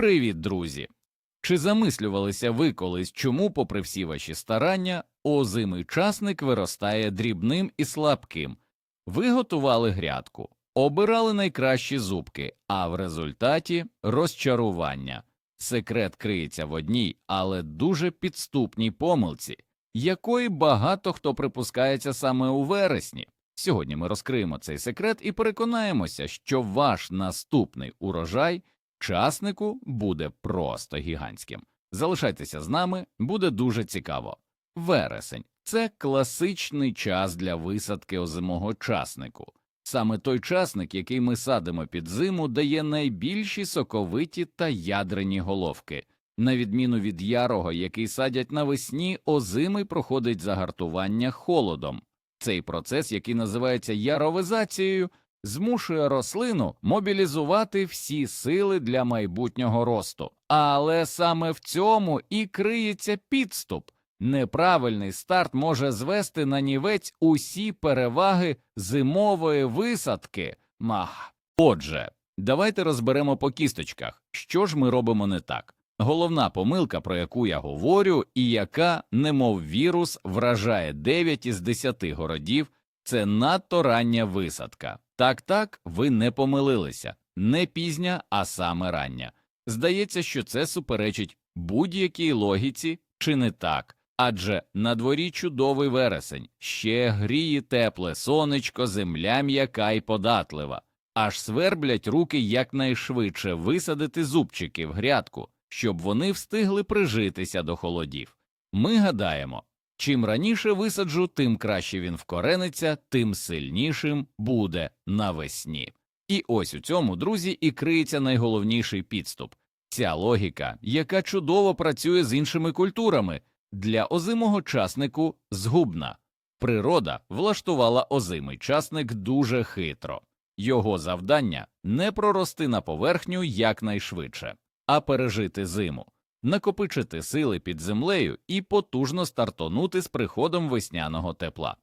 Привіт, друзі! Чи замислювалися ви колись, чому, попри всі ваші старання, озимий часник виростає дрібним і слабким? Ви готували грядку, обирали найкращі зубки, а в результаті розчарування. Секрет криється в одній, але дуже підступній помилці, якої багато хто припускається саме у вересні. Сьогодні ми розкриємо цей секрет і переконаємося, що ваш наступний урожай часнику буде просто гігантським. Залишайтеся з нами, буде дуже цікаво. Вересень це класичний час для висадки озимого часнику. Саме той часник, який ми садимо під зиму, дає найбільші соковиті та ядрені головки. На відміну від ярого, який садять навесні, озимий проходить загартування холодом. Цей процес, який називається яровизацією, змушує рослину мобілізувати всі сили для майбутнього росту. Але саме в цьому і криється підступ. Неправильний старт може звести на нівець усі переваги зимової висадки. Мах. Отже, давайте розберемо по кісточках, що ж ми робимо не так. Головна помилка, про яку я говорю, і яка, немов вірус, вражає 9 із 10 городів, це надто рання висадка. Так, так, ви не помилилися, не пізня, а саме рання. Здається, що це суперечить будь-якій логіці, чи не так. Адже на дворі чудовий вересень, ще гріє тепле сонечко, земля м'яка й податлива, аж сверблять руки якнайшвидше висадити зубчики в грядку, щоб вони встигли прижитися до холодів. Ми гадаємо, чим раніше висаджу, тим краще він вкорениться, тим сильнішим буде навесні. І ось у цьому, друзі, і криється найголовніший підступ ця логіка, яка чудово працює з іншими культурами. Для озимого часнику згубна. Природа влаштувала озимий часник дуже хитро. Його завдання не прорости на поверхню якнайшвидше, а пережити зиму, накопичити сили під землею і потужно стартонути з приходом весняного тепла.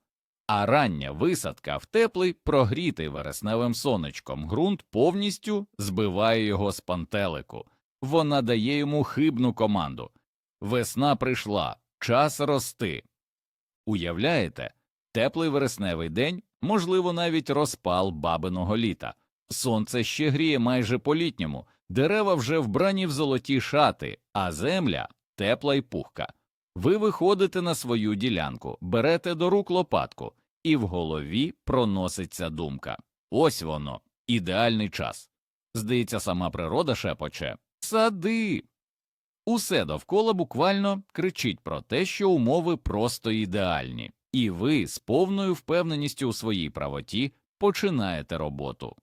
А рання висадка в теплий, прогрітий вересневим сонечком ґрунт повністю збиває його з пантелику. Вона дає йому хибну команду. Весна прийшла, час рости. Уявляєте, теплий вересневий день, можливо, навіть розпал бабиного літа. Сонце ще гріє майже по літньому, дерева вже вбрані в золоті шати, а земля тепла й пухка. Ви виходите на свою ділянку, берете до рук лопатку, і в голові проноситься думка ось воно, ідеальний час. Здається, сама природа шепоче Сади. Усе довкола буквально кричить про те, що умови просто ідеальні, і ви з повною впевненістю у своїй правоті починаєте роботу.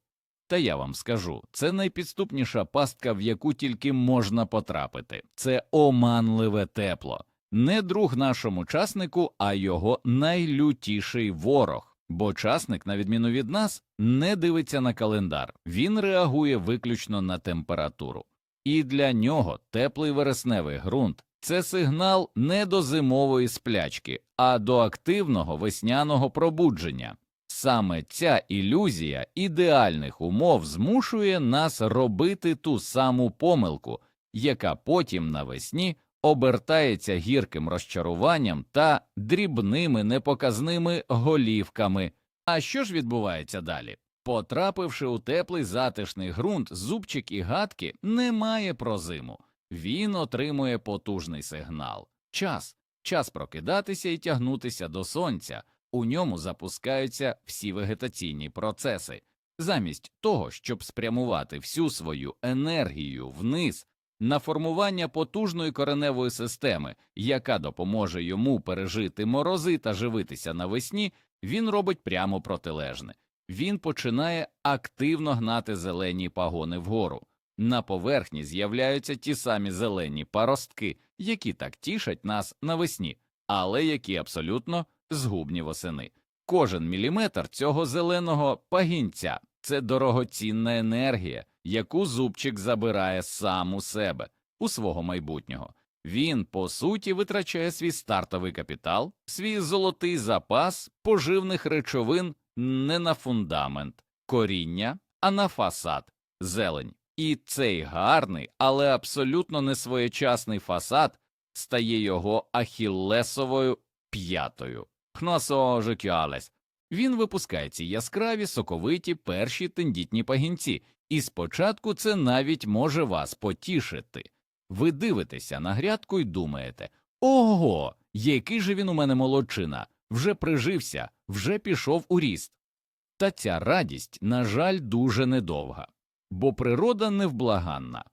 Та я вам скажу, це найпідступніша пастка, в яку тільки можна потрапити. Це оманливе тепло, не друг нашому часнику, а його найлютіший ворог. Бо часник, на відміну від нас, не дивиться на календар, він реагує виключно на температуру. І для нього теплий вересневий ґрунт це сигнал не до зимової сплячки, а до активного весняного пробудження. Саме ця ілюзія ідеальних умов змушує нас робити ту саму помилку, яка потім навесні обертається гірким розчаруванням та дрібними непоказними голівками. А що ж відбувається далі? Потрапивши у теплий затишний ґрунт, зубчик і гадки не має про зиму. Він отримує потужний сигнал. Час, час прокидатися і тягнутися до сонця. У ньому запускаються всі вегетаційні процеси. Замість того, щоб спрямувати всю свою енергію вниз на формування потужної кореневої системи, яка допоможе йому пережити морози та живитися навесні, він робить прямо протилежне він починає активно гнати зелені пагони вгору. На поверхні з'являються ті самі зелені паростки, які так тішать нас навесні, але які абсолютно згубні восени. Кожен міліметр цього зеленого пагінця це дорогоцінна енергія, яку зубчик забирає сам у себе, у свого майбутнього. Він, по суті, витрачає свій стартовий капітал, свій золотий запас поживних речовин не на фундамент, коріння, а на фасад, зелень. І цей гарний, але абсолютно несвоєчасний фасад стає його ахіллесовою п'ятою. Хносожикюалес. Він випускає ці яскраві, соковиті перші тендітні пагінці, і спочатку це навіть може вас потішити. Ви дивитеся на грядку і думаєте Ого, який же він у мене молодчина, вже прижився, вже пішов у ріст. Та ця радість, на жаль, дуже недовга, бо природа невблаганна.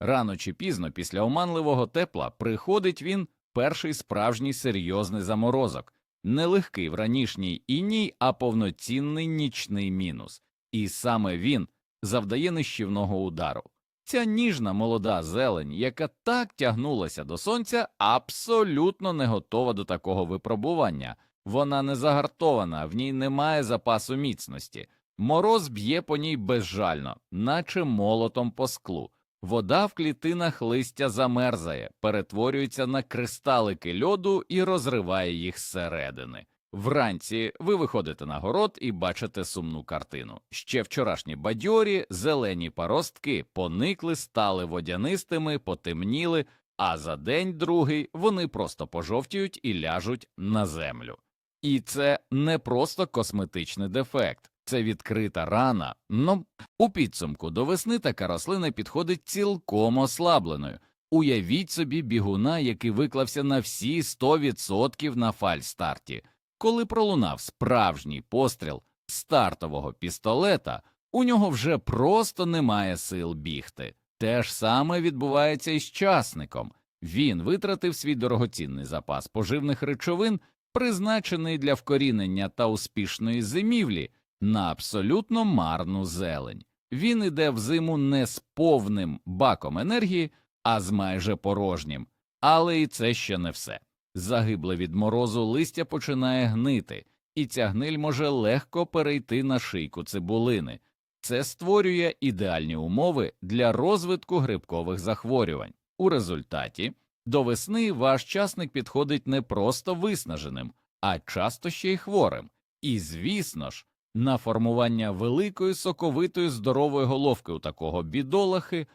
Рано чи пізно після оманливого тепла приходить він перший справжній серйозний заморозок, не легкий в ранішній іній, а повноцінний нічний мінус, і саме він завдає нищівного удару. Ця ніжна молода зелень, яка так тягнулася до сонця, абсолютно не готова до такого випробування. Вона не загартована, в ній немає запасу міцності. Мороз б'є по ній безжально, наче молотом по склу. Вода в клітинах листя замерзає, перетворюється на кристалики льоду і розриває їх зсередини. Вранці ви виходите на город і бачите сумну картину. Ще вчорашні бадьорі, зелені паростки поникли, стали водянистими, потемніли, а за день другий вони просто пожовтіють і ляжуть на землю. І це не просто косметичний дефект, це відкрита рана. Ну, у підсумку до весни така рослина підходить цілком ослабленою. Уявіть собі бігуна, який виклався на всі 100% на фальстарті. Коли пролунав справжній постріл стартового пістолета, у нього вже просто немає сил бігти. Те ж саме відбувається і з часником. Він витратив свій дорогоцінний запас поживних речовин, призначений для вкорінення та успішної зимівлі, на абсолютно марну зелень. Він іде в зиму не з повним баком енергії, а з майже порожнім. Але і це ще не все. Загибле від морозу листя починає гнити, і ця гниль може легко перейти на шийку цибулини. Це створює ідеальні умови для розвитку грибкових захворювань. У результаті до весни ваш часник підходить не просто виснаженим, а часто ще й хворим. І, звісно ж, на формування великої соковитої здорової головки у такого бідолахи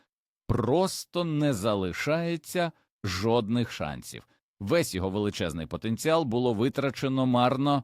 просто не залишається жодних шансів. Весь його величезний потенціал було витрачено марно.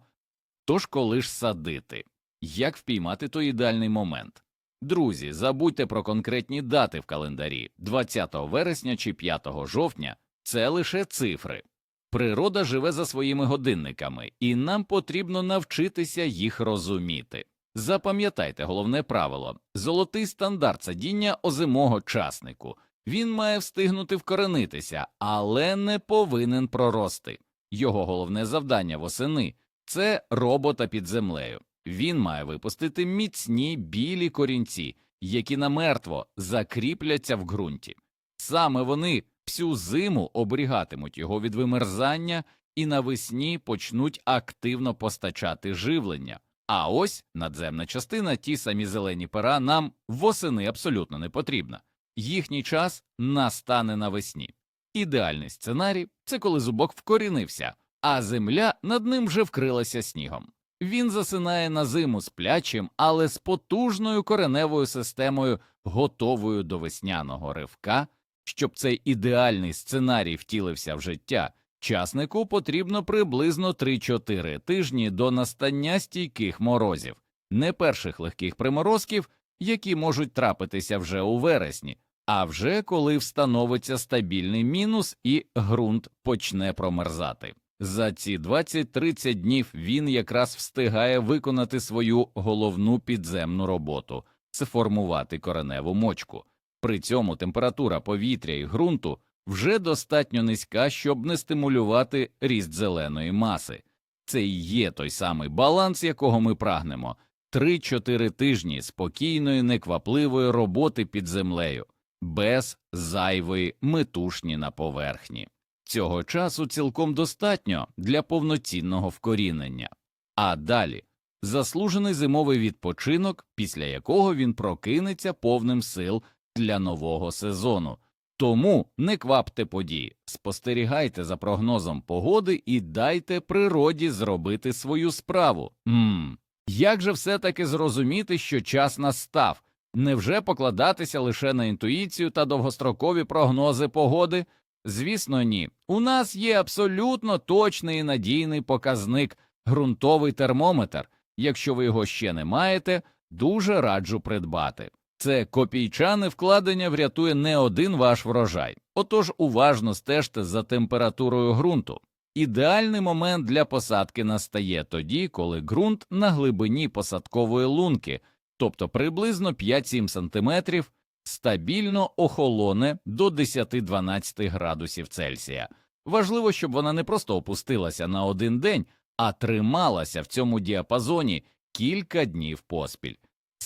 Тож коли ж садити? Як впіймати той ідеальний момент? Друзі, забудьте про конкретні дати в календарі 20 вересня чи 5 жовтня це лише цифри. Природа живе за своїми годинниками, і нам потрібно навчитися їх розуміти. Запам'ятайте головне правило золотий стандарт садіння озимого часнику. Він має встигнути вкоренитися, але не повинен прорости. Його головне завдання восени це робота під землею. Він має випустити міцні білі корінці, які намертво закріпляться в ґрунті. Саме вони всю зиму оберігатимуть його від вимерзання і навесні почнуть активно постачати живлення. А ось надземна частина, ті самі зелені пера, нам восени абсолютно не потрібна. Їхній час настане навесні. Ідеальний сценарій це коли зубок вкорінився, а земля над ним вже вкрилася снігом. Він засинає на зиму сплячим, але з потужною кореневою системою, готовою до весняного ривка. Щоб цей ідеальний сценарій втілився в життя, часнику потрібно приблизно 3-4 тижні до настання стійких морозів, не перших легких приморозків, які можуть трапитися вже у вересні, а вже коли встановиться стабільний мінус і ґрунт почне промерзати. За ці 20-30 днів він якраз встигає виконати свою головну підземну роботу сформувати кореневу мочку. При цьому температура повітря і ґрунту вже достатньо низька, щоб не стимулювати ріст зеленої маси. Це і є той самий баланс, якого ми прагнемо 3-4 тижні спокійної, неквапливої роботи під землею, без зайвої метушні на поверхні. Цього часу цілком достатньо для повноцінного вкорінення. А далі заслужений зимовий відпочинок, після якого він прокинеться повним сил для нового сезону. Тому не квапте події, спостерігайте за прогнозом погоди і дайте природі зробити свою справу. Ммм, як же все таки зрозуміти, що час настав? Невже покладатися лише на інтуїцію та довгострокові прогнози погоди? Звісно, ні. У нас є абсолютно точний і надійний показник ґрунтовий термометр. Якщо ви його ще не маєте, дуже раджу придбати. Це копійчане вкладення врятує не один ваш врожай. Отож уважно стежте за температурою ґрунту. Ідеальний момент для посадки настає тоді, коли ґрунт на глибині посадкової лунки, тобто приблизно 5-7 см, стабільно охолоне до 10-12 градусів Цельсія. Важливо, щоб вона не просто опустилася на один день, а трималася в цьому діапазоні кілька днів поспіль.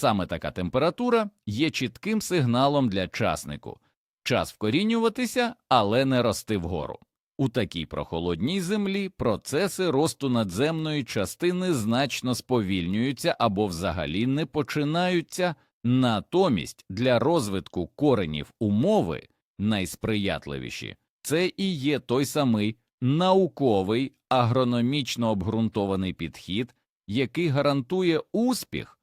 Саме така температура є чітким сигналом для часнику. Час вкорінюватися, але не рости вгору. У такій прохолодній землі процеси росту надземної частини значно сповільнюються або взагалі не починаються, натомість для розвитку коренів умови найсприятливіші. Це і є той самий науковий агрономічно обґрунтований підхід, який гарантує успіх.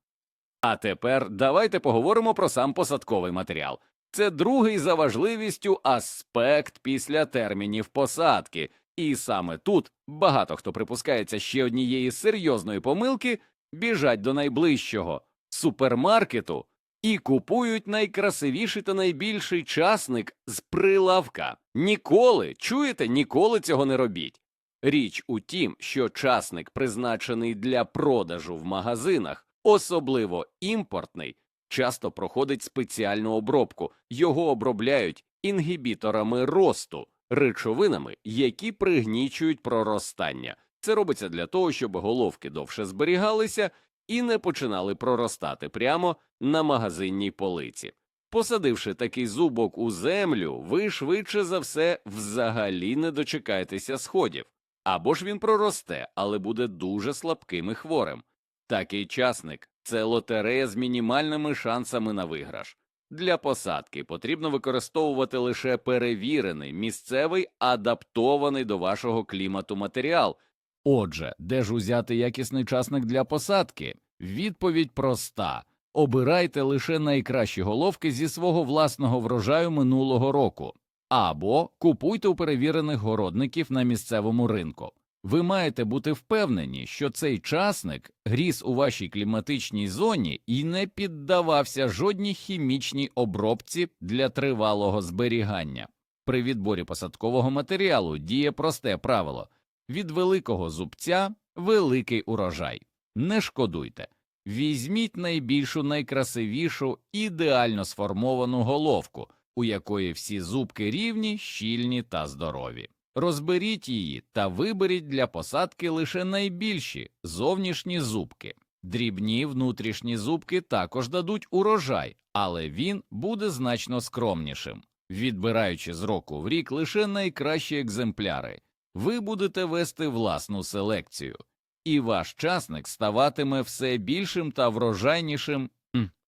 А тепер давайте поговоримо про сам посадковий матеріал. Це другий за важливістю аспект після термінів посадки, і саме тут багато хто припускається ще однієї серйозної помилки, біжать до найближчого супермаркету і купують найкрасивіший та найбільший часник з прилавка. Ніколи, чуєте, ніколи цього не робіть. Річ у тім, що часник, призначений для продажу в магазинах, особливо імпортний, часто проходить спеціальну обробку, його обробляють інгібіторами росту, речовинами, які пригнічують проростання. Це робиться для того, щоб головки довше зберігалися і не починали проростати прямо на магазинній полиці. Посадивши такий зубок у землю, ви швидше за все взагалі не дочекаєтеся сходів. Або ж він проросте, але буде дуже слабким і хворим. Такий часник це лотерея з мінімальними шансами на виграш. Для посадки потрібно використовувати лише перевірений, місцевий, адаптований до вашого клімату матеріал. Отже, де ж узяти якісний часник для посадки? Відповідь проста обирайте лише найкращі головки зі свого власного врожаю минулого року, або купуйте у перевірених городників на місцевому ринку. Ви маєте бути впевнені, що цей часник гріз у вашій кліматичній зоні і не піддавався жодній хімічній обробці для тривалого зберігання. При відборі посадкового матеріалу діє просте правило від великого зубця великий урожай. Не шкодуйте. Візьміть найбільшу, найкрасивішу, ідеально сформовану головку, у якої всі зубки рівні, щільні та здорові. Розберіть її та виберіть для посадки лише найбільші зовнішні зубки. Дрібні внутрішні зубки також дадуть урожай, але він буде значно скромнішим. Відбираючи з року в рік лише найкращі екземпляри, ви будете вести власну селекцію, і ваш часник ставатиме все більшим та врожайнішим.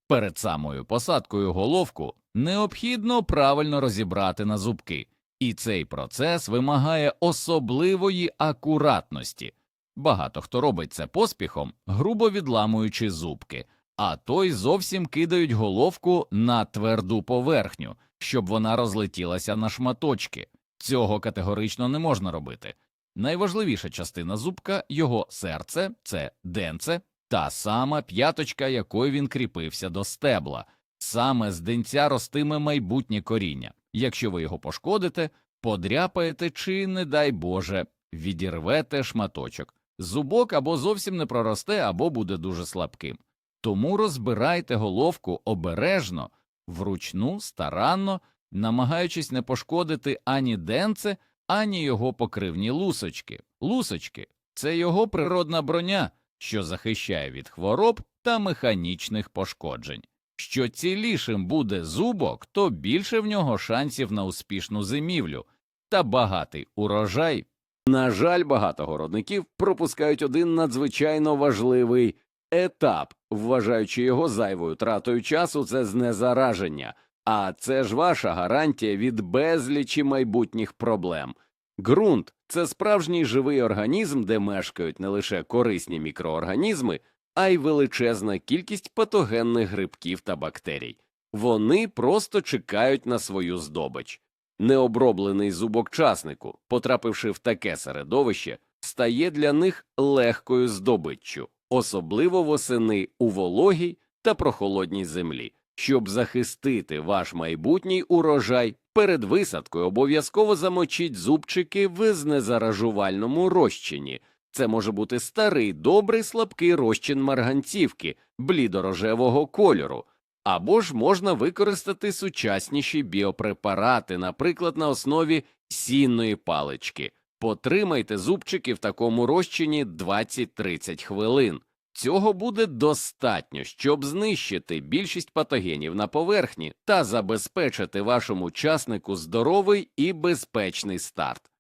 Перед самою посадкою головку необхідно правильно розібрати на зубки. І цей процес вимагає особливої акуратності. Багато хто робить це поспіхом, грубо відламуючи зубки, а той зовсім кидають головку на тверду поверхню, щоб вона розлетілася на шматочки. Цього категорично не можна робити. Найважливіша частина зубка його серце це денце, та сама п'яточка, якою він кріпився до стебла. Саме з денця ростиме майбутнє коріння. Якщо ви його пошкодите, подряпаєте чи, не дай Боже, відірвете шматочок. Зубок або зовсім не проросте, або буде дуже слабким. Тому розбирайте головку обережно, вручну, старанно, намагаючись не пошкодити ані денце, ані його покривні лусочки. Лусочки це його природна броня, що захищає від хвороб та механічних пошкоджень. Що цілішим буде зубок, то більше в нього шансів на успішну зимівлю та багатий урожай. На жаль, багато городників пропускають один надзвичайно важливий етап, вважаючи його зайвою тратою часу, це знезараження. А це ж ваша гарантія від безлічі майбутніх проблем. Ґрунт це справжній живий організм, де мешкають не лише корисні мікроорганізми, а й величезна кількість патогенних грибків та бактерій. Вони просто чекають на свою здобич. Необроблений зубок часнику, потрапивши в таке середовище, стає для них легкою здобиччю, особливо восени у вологій та прохолодній землі. Щоб захистити ваш майбутній урожай, перед висадкою обов'язково замочіть зубчики в знезаражувальному розчині. Це може бути старий, добрий слабкий розчин марганцівки блідорожевого кольору, або ж можна використати сучасніші біопрепарати, наприклад, на основі сінної палички. Потримайте зубчики в такому розчині 20-30 хвилин. Цього буде достатньо, щоб знищити більшість патогенів на поверхні та забезпечити вашому часнику здоровий і безпечний старт.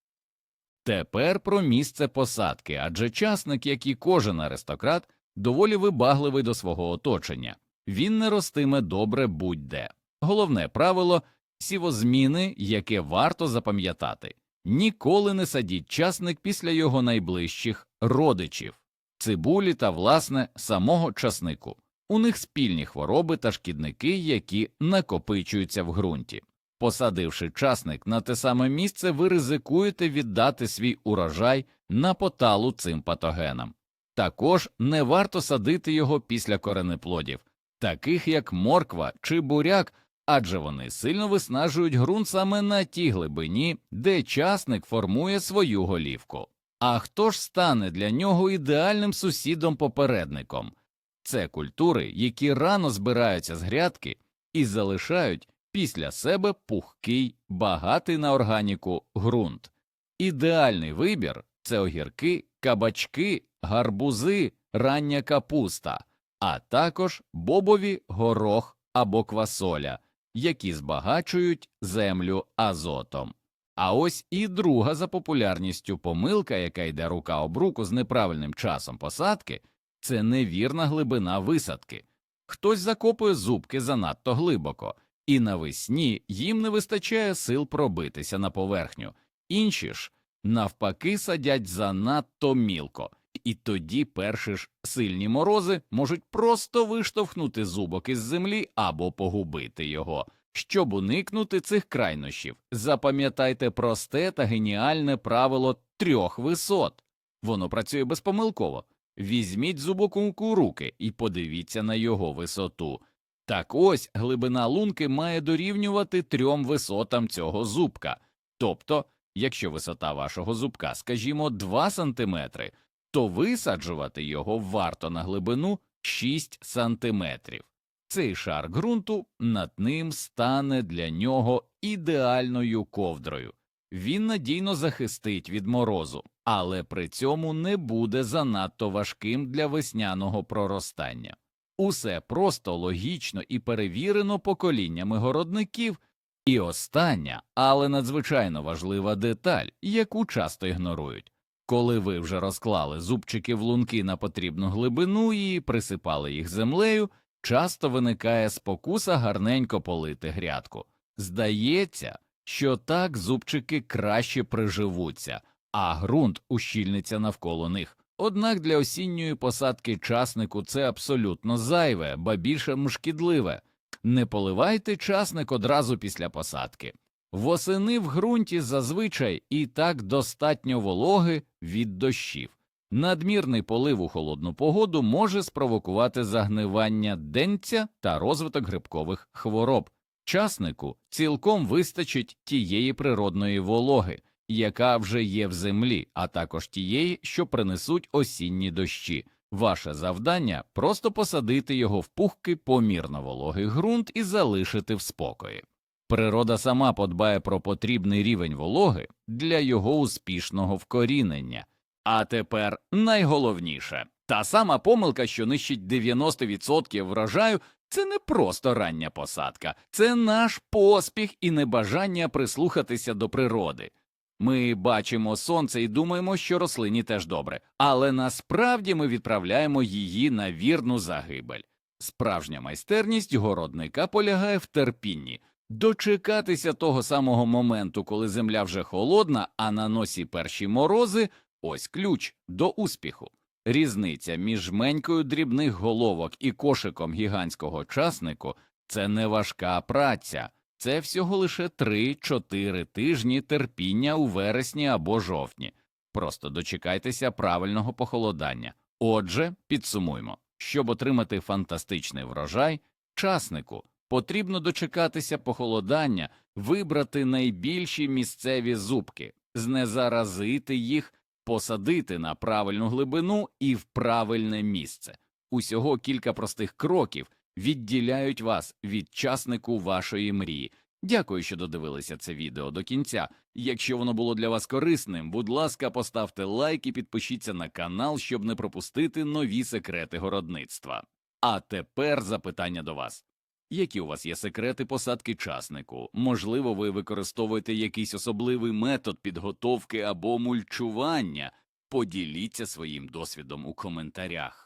Тепер про місце посадки, адже часник, як і кожен аристократ, доволі вибагливий до свого оточення. Він не ростиме добре будь-де. Головне правило сівозміни, яке варто запам'ятати ніколи не садіть часник після його найближчих родичів, цибулі та, власне, самого часнику. У них спільні хвороби та шкідники, які накопичуються в ґрунті. Посадивши часник на те саме місце, ви ризикуєте віддати свій урожай на поталу цим патогенам. Також не варто садити його після коренеплодів, таких як морква чи буряк, адже вони сильно виснажують ґрунт саме на тій глибині, де часник формує свою голівку. А хто ж стане для нього ідеальним сусідом-попередником? Це культури, які рано збираються з грядки і залишають після себе пухкий, багатий на органіку ґрунт. Ідеальний вибір це огірки, кабачки, гарбузи, рання капуста, а також бобові, горох або квасоля, які збагачують землю азотом. А ось і друга за популярністю помилка, яка йде рука об руку з неправильним часом посадки, це невірна глибина висадки. Хтось закопує зубки занадто глибоко, і навесні їм не вистачає сил пробитися на поверхню, інші ж навпаки садять занадто мілко, і тоді перші ж сильні морози можуть просто виштовхнути зубок із землі або погубити його. Щоб уникнути цих крайнощів, запам'ятайте просте та геніальне правило трьох висот. Воно працює безпомилково. Візьміть зубок руки і подивіться на його висоту. Так ось глибина лунки має дорівнювати трьом висотам цього зубка. Тобто, якщо висота вашого зубка, скажімо, 2 см, то висаджувати його варто на глибину 6 см. Цей шар ґрунту над ним стане для нього ідеальною ковдрою. Він надійно захистить від морозу, але при цьому не буде занадто важким для весняного проростання. Усе просто логічно і перевірено поколіннями городників. І остання, але надзвичайно важлива деталь, яку часто ігнорують. Коли ви вже розклали зубчики в лунки на потрібну глибину і присипали їх землею, часто виникає спокуса гарненько полити грядку. Здається, що так зубчики краще приживуться, а ґрунт ущільниться навколо них. Однак для осінньої посадки часнику це абсолютно зайве, ба більше шкідливе. Не поливайте часник одразу після посадки. Восени в ґрунті зазвичай і так достатньо вологи від дощів. Надмірний полив у холодну погоду може спровокувати загнивання денця та розвиток грибкових хвороб. Часнику цілком вистачить тієї природної вологи, яка вже є в землі, а також тієї, що принесуть осінні дощі. Ваше завдання просто посадити його в пухкий помірно вологий ґрунт і залишити в спокої. Природа сама подбає про потрібний рівень вологи для його успішного вкорінення. А тепер найголовніше та сама помилка, що нищить 90% врожаю, це не просто рання посадка, це наш поспіх і небажання прислухатися до природи. Ми бачимо сонце і думаємо, що рослині теж добре, але насправді ми відправляємо її на вірну загибель. Справжня майстерність городника полягає в терпінні, дочекатися того самого моменту, коли земля вже холодна, а на носі перші морози ось ключ до успіху. Різниця між жменькою дрібних головок і кошиком гігантського часнику це не важка праця, це всього лише 3-4 тижні терпіння у вересні або жовтні. Просто дочекайтеся правильного похолодання. Отже, підсумуймо, щоб отримати фантастичний врожай, часнику потрібно дочекатися похолодання, вибрати найбільші місцеві зубки, знезаразити їх, посадити на правильну глибину і в правильне місце. Усього кілька простих кроків відділяють вас від часнику вашої мрії. Дякую, що додивилися це відео до кінця. Якщо воно було для вас корисним, будь ласка, поставте лайк і підпишіться на канал, щоб не пропустити нові секрети городництва. А тепер запитання до вас. Які у вас є секрети посадки часнику? Можливо, ви використовуєте якийсь особливий метод підготовки або мульчування? Поділіться своїм досвідом у коментарях.